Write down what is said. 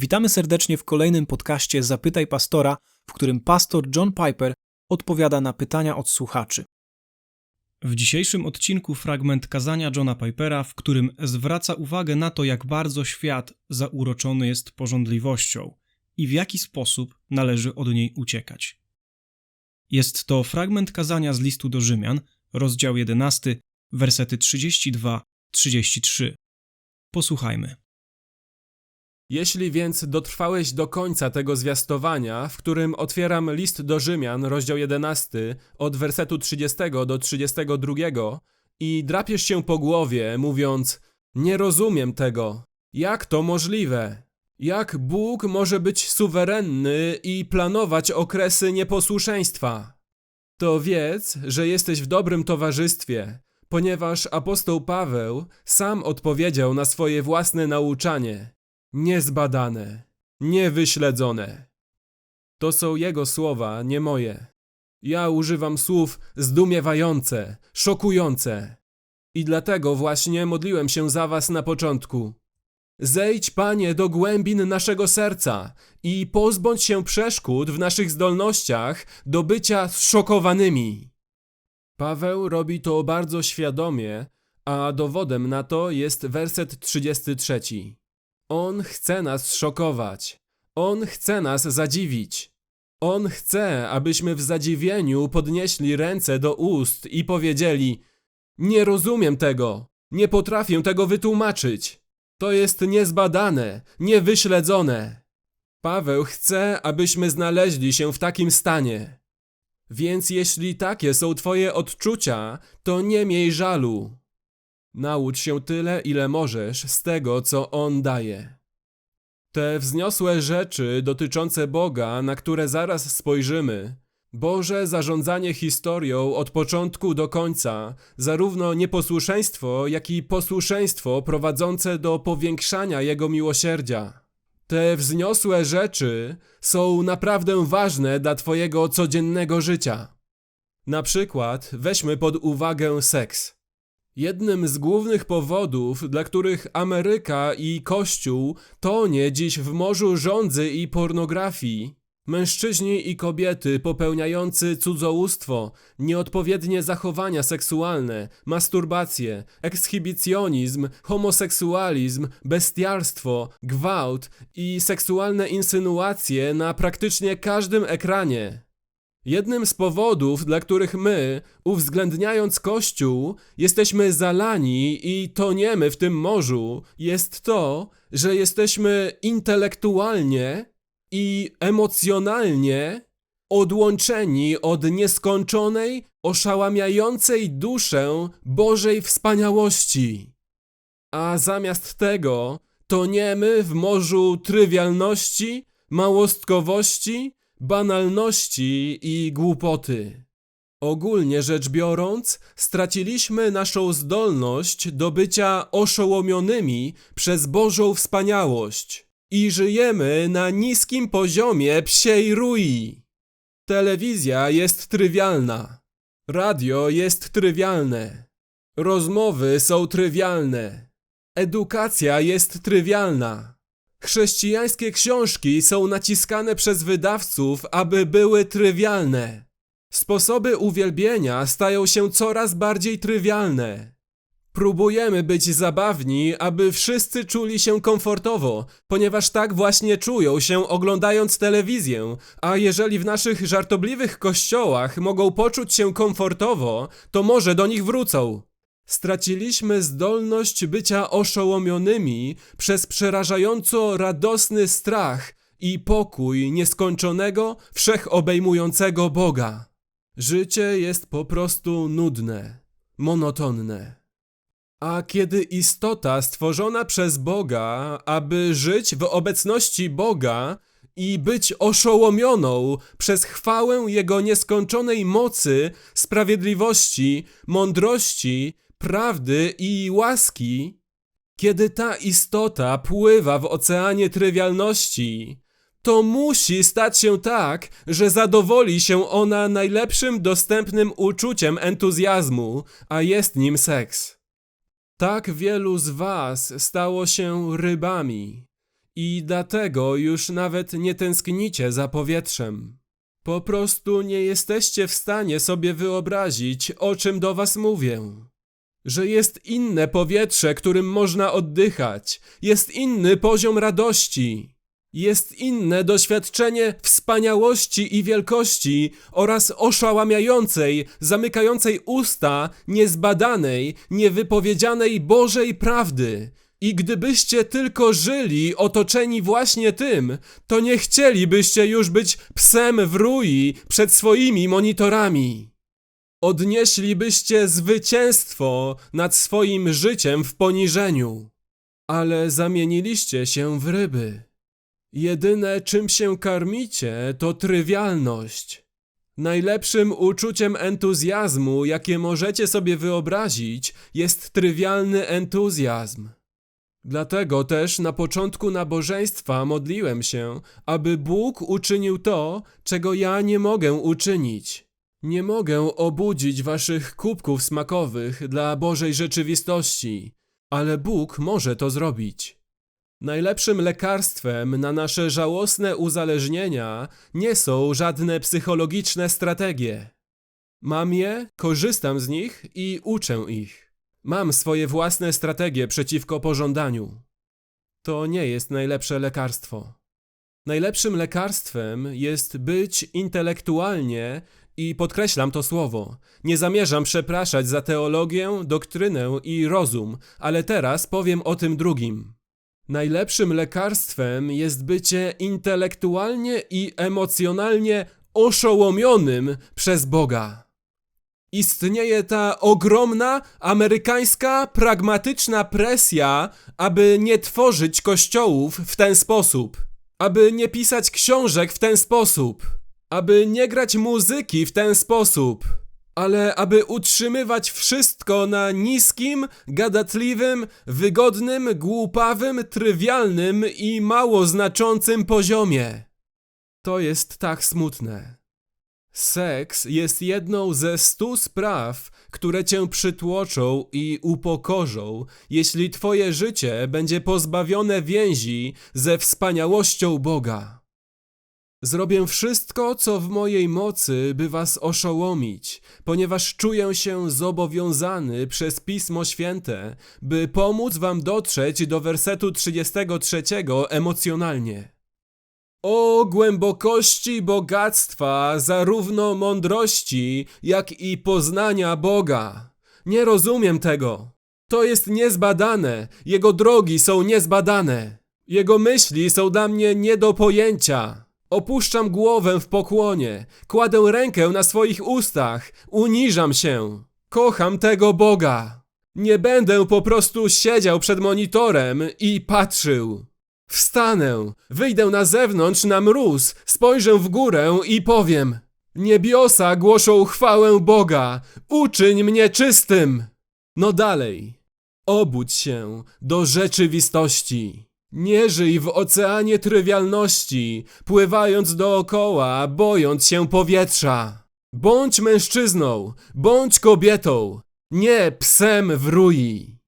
Witamy serdecznie w kolejnym podcaście Zapytaj Pastora, w którym pastor John Piper odpowiada na pytania od słuchaczy. W dzisiejszym odcinku fragment kazania Johna Pipera, w którym zwraca uwagę na to, jak bardzo świat zauroczony jest porządliwością i w jaki sposób należy od niej uciekać. Jest to fragment kazania z listu do Rzymian, rozdział 11, wersety 32-33. Posłuchajmy. Jeśli więc dotrwałeś do końca tego zwiastowania, w którym otwieram list do Rzymian, rozdział 11, od wersetu 30 do 32 i drapiesz się po głowie, mówiąc: Nie rozumiem tego. Jak to możliwe? Jak Bóg może być suwerenny i planować okresy nieposłuszeństwa? To wiedz, że jesteś w dobrym towarzystwie, ponieważ apostoł Paweł sam odpowiedział na swoje własne nauczanie niezbadane, niewyśledzone. To są jego słowa, nie moje. Ja używam słów zdumiewające, szokujące. I dlatego właśnie modliłem się za was na początku. Zejdź, Panie, do głębin naszego serca i pozbądź się przeszkód w naszych zdolnościach do bycia zszokowanymi. Paweł robi to bardzo świadomie, a dowodem na to jest werset 33. On chce nas szokować. On chce nas zadziwić. On chce, abyśmy w zadziwieniu podnieśli ręce do ust i powiedzieli: Nie rozumiem tego, nie potrafię tego wytłumaczyć. To jest niezbadane, niewyśledzone. Paweł chce, abyśmy znaleźli się w takim stanie. Więc jeśli takie są Twoje odczucia, to nie miej żalu. Naucz się tyle, ile możesz z tego, co On daje. Te wzniosłe rzeczy dotyczące Boga, na które zaraz spojrzymy, Boże zarządzanie historią od początku do końca, zarówno nieposłuszeństwo, jak i posłuszeństwo prowadzące do powiększania Jego miłosierdzia. Te wzniosłe rzeczy są naprawdę ważne dla Twojego codziennego życia. Na przykład weźmy pod uwagę seks. Jednym z głównych powodów, dla których Ameryka i Kościół tonie dziś w morzu żądzy i pornografii, mężczyźni i kobiety popełniający cudzołóstwo, nieodpowiednie zachowania seksualne, masturbację, ekshibicjonizm, homoseksualizm, bestiarstwo, gwałt i seksualne insynuacje na praktycznie każdym ekranie. Jednym z powodów, dla których my, uwzględniając Kościół, jesteśmy zalani i toniemy w tym morzu, jest to, że jesteśmy intelektualnie i emocjonalnie odłączeni od nieskończonej, oszałamiającej duszę Bożej wspaniałości. A zamiast tego toniemy w morzu trywialności, małostkowości, banalności i głupoty. Ogólnie rzecz biorąc, straciliśmy naszą zdolność do bycia oszołomionymi przez Bożą wspaniałość i żyjemy na niskim poziomie psiej rui. Telewizja jest trywialna, radio jest trywialne, rozmowy są trywialne, edukacja jest trywialna. Chrześcijańskie książki są naciskane przez wydawców, aby były trywialne. Sposoby uwielbienia stają się coraz bardziej trywialne. Próbujemy być zabawni, aby wszyscy czuli się komfortowo, ponieważ tak właśnie czują się oglądając telewizję, a jeżeli w naszych żartobliwych kościołach mogą poczuć się komfortowo, to może do nich wrócą. Straciliśmy zdolność bycia oszołomionymi przez przerażająco radosny strach i pokój nieskończonego, wszechobejmującego Boga. Życie jest po prostu nudne, monotonne. A kiedy istota stworzona przez Boga, aby żyć w obecności Boga i być oszołomioną przez chwałę Jego nieskończonej mocy, sprawiedliwości, mądrości, prawdy i łaski, kiedy ta istota pływa w oceanie trywialności, to musi stać się tak, że zadowoli się ona najlepszym dostępnym uczuciem entuzjazmu, a jest nim seks. Tak wielu z Was stało się rybami I dlatego już nawet nie tęsknicie za powietrzem. Po prostu nie jesteście w stanie sobie wyobrazić, o czym do was mówię. Że jest inne powietrze, którym można oddychać, jest inny poziom radości, jest inne doświadczenie wspaniałości i wielkości oraz oszałamiającej, zamykającej usta, niezbadanej, niewypowiedzianej Bożej prawdy. I gdybyście tylko żyli otoczeni właśnie tym, to nie chcielibyście już być psem w rui przed swoimi monitorami. Odnieślibyście zwycięstwo nad swoim życiem w poniżeniu, ale zamieniliście się w ryby. Jedyne, czym się karmicie, to trywialność. Najlepszym uczuciem entuzjazmu, jakie możecie sobie wyobrazić, jest trywialny entuzjazm. Dlatego też na początku nabożeństwa modliłem się, aby Bóg uczynił to, czego ja nie mogę uczynić. Nie mogę obudzić waszych kubków smakowych dla Bożej rzeczywistości, ale Bóg może to zrobić. Najlepszym lekarstwem na nasze żałosne uzależnienia nie są żadne psychologiczne strategie. Mam je, korzystam z nich i uczę ich. Mam swoje własne strategie przeciwko pożądaniu. To nie jest najlepsze lekarstwo. Najlepszym lekarstwem jest być intelektualnie i podkreślam to słowo. Nie zamierzam przepraszać za teologię, doktrynę i rozum, ale teraz powiem o tym drugim. Najlepszym lekarstwem jest bycie intelektualnie i emocjonalnie oszołomionym przez Boga. Istnieje ta ogromna, amerykańska, pragmatyczna presja, aby nie tworzyć kościołów w ten sposób, aby nie pisać książek w ten sposób, aby nie grać muzyki w ten sposób, ale aby utrzymywać wszystko na niskim, gadatliwym, wygodnym, głupawym, trywialnym i mało znaczącym poziomie. To jest tak smutne. Seks jest jedną ze stu spraw, które cię przytłoczą i upokorzą, jeśli twoje życie będzie pozbawione więzi ze wspaniałością Boga. Zrobię wszystko, co w mojej mocy, by was oszołomić, ponieważ czuję się zobowiązany przez Pismo Święte, by pomóc wam dotrzeć do wersetu 33 emocjonalnie. O głębokości bogactwa, zarówno mądrości, jak i poznania Boga. Nie rozumiem tego. To jest niezbadane, Jego drogi są niezbadane. Jego myśli są dla mnie nie do pojęcia. Opuszczam głowę w pokłonie, kładę rękę na swoich ustach, uniżam się. Kocham tego Boga. Nie będę po prostu siedział przed monitorem i patrzył. Wstanę, wyjdę na zewnątrz na mróz, spojrzę w górę i powiem: Niebiosa głoszą chwałę Boga, uczyń mnie czystym. No dalej, obudź się do rzeczywistości. Nie żyj w oceanie trywialności, pływając dookoła, bojąc się powietrza. Bądź mężczyzną, bądź kobietą, nie psem w rui.